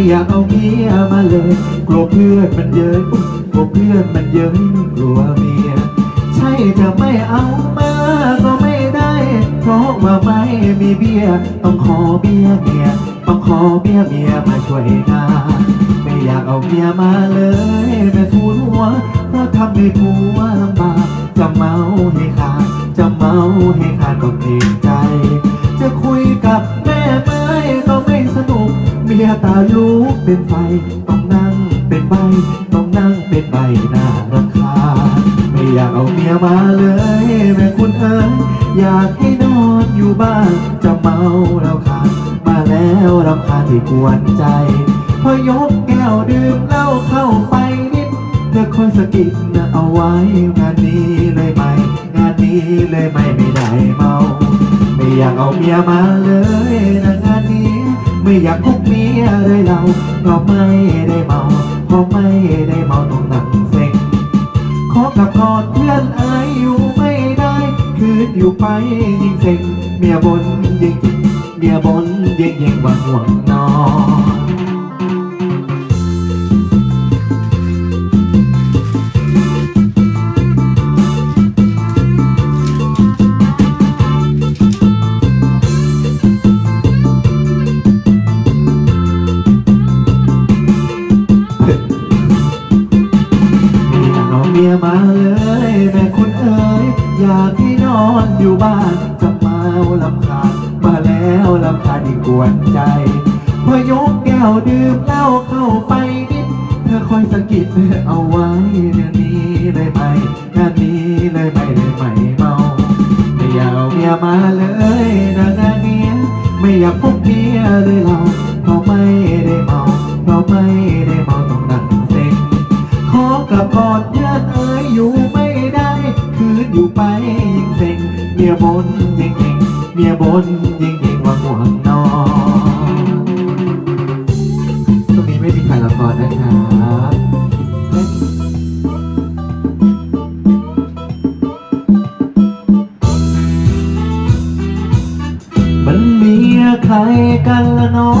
ไม่อยากเอาเมียมาเลยกลัวเพื่อนมันเย้ยกลัวเพื่อนมันเย้ยกลัวเมีย ใช่จะไม่เอามาก็ไม่ได้ เพราะว่าไม่มีเบี้ยต้องขอเบี้ยเมียต้องขอเบี้ยเมียมาช่วยนาไม่อยากเอาเมียมาเลยแม่ทูลหัวเพราะทำให้ผัวลำบากจะเมาให้ขาดจะเมาให้ขาดก็เกรงใจ จะคุยกับแม่ไม้ก็ไม่สนุกเมียตาลู เป็นไฟต้องนั่งเป็นใบต้องนั่งเป็นใบหน้ารำคาญไม่อยากเอาเมียมาเลยแม่คุณเอ๋ยอยากให้นอนอยู่บ้านจะเมาแล้วขาดมาแล้วรำคาญที่กวนใจ พอยกแก้วดื่มเหล้าเข้าไปนิดเธอคอยสะกิดนะเอาไว้งานนี้เลยไหมงานนี้เลยไม่ไม่ได้เมา ไม่อยากเอาเมียมาเลยนะงานนี้ ไม่อยากพกเมียเลยเราก็ไม่ได้เมาเพราะไม่ได้เมาต้องหนังเซ็งขอกับกอดเพื่อนอายอยู่ไม่ได้ คืนอยู่ไปยิ่งเซ็งเมียบนยิ่งเมียบนยิ่งยิ่งว่าห่วงนอน ลำคาญที่กวนใจพอยกแก้วดื่มเหล้าเข้าไปนิด เธอคอยสะกิดเอาไว้เดี๋ยนี้เลยไหมงานนี้เลยไม่เลยไม่เมาไม่อยากเอาเมียมาเลยนะงานเนี้ยไม่อยากพบเมียเลยเราเพราะไม่ได้เมาเพราะไม่ได้เมาต้องนั่งเซ็งขอกลับก่อนเพื่อนเอ๋ยอยู่ไม่ได้ คืนอยู่ไปยิ่งเซ็งเมียบนยิ่งเก่งเมียบนยิ่งเก่งว่าห่วงนอนตรงนี้ไม่มีใครละครนะครับมันมีใครกันละน้อ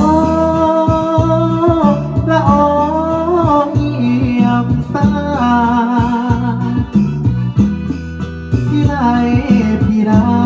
งละอองเอี่ยมสาพี่ไรพี่รา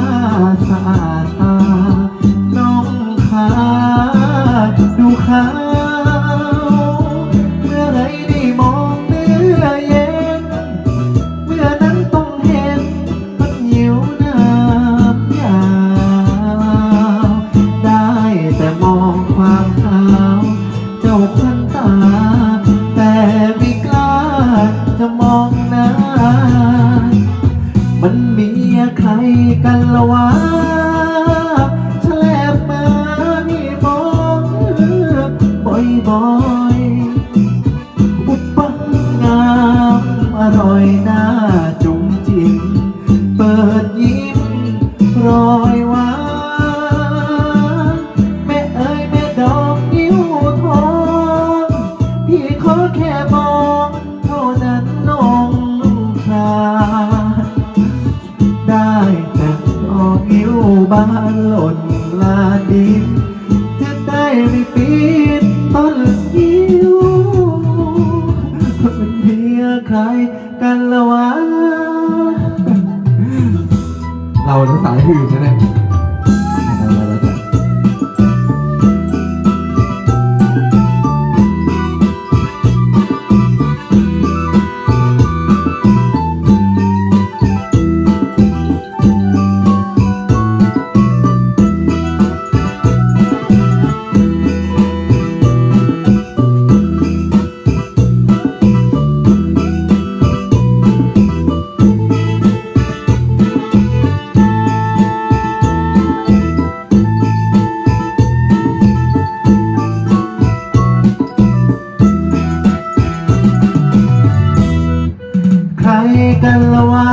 กันละวะ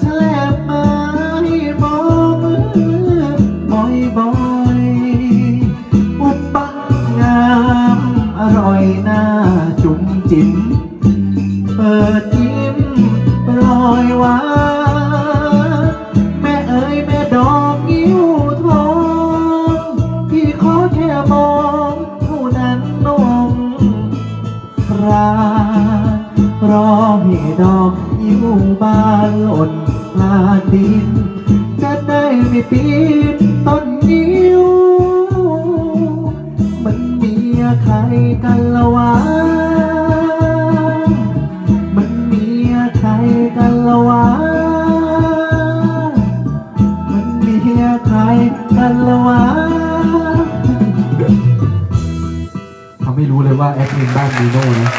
แฉลบมาให้มองบ่อยบ่อยอุปปังงามอร่อยหน่าจุ๋มจิ๋มเปิดยิ้มรอยหวานแม่เอ๋ยแม่ดอกยิ้วทองพี่ขอแค่มองเท่านั้นนงครา รบ้านหล่นลาดิน จะได้ไม่ปีนต้นนิ้ว มันมีใครกันละวะ มันมีใครกันละวะ มันมีใครกันละวะเขาไม่รู้เลยว่าแอดมินบ้านมีโน่นะ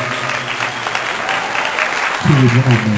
ชีวิตขนาดไหน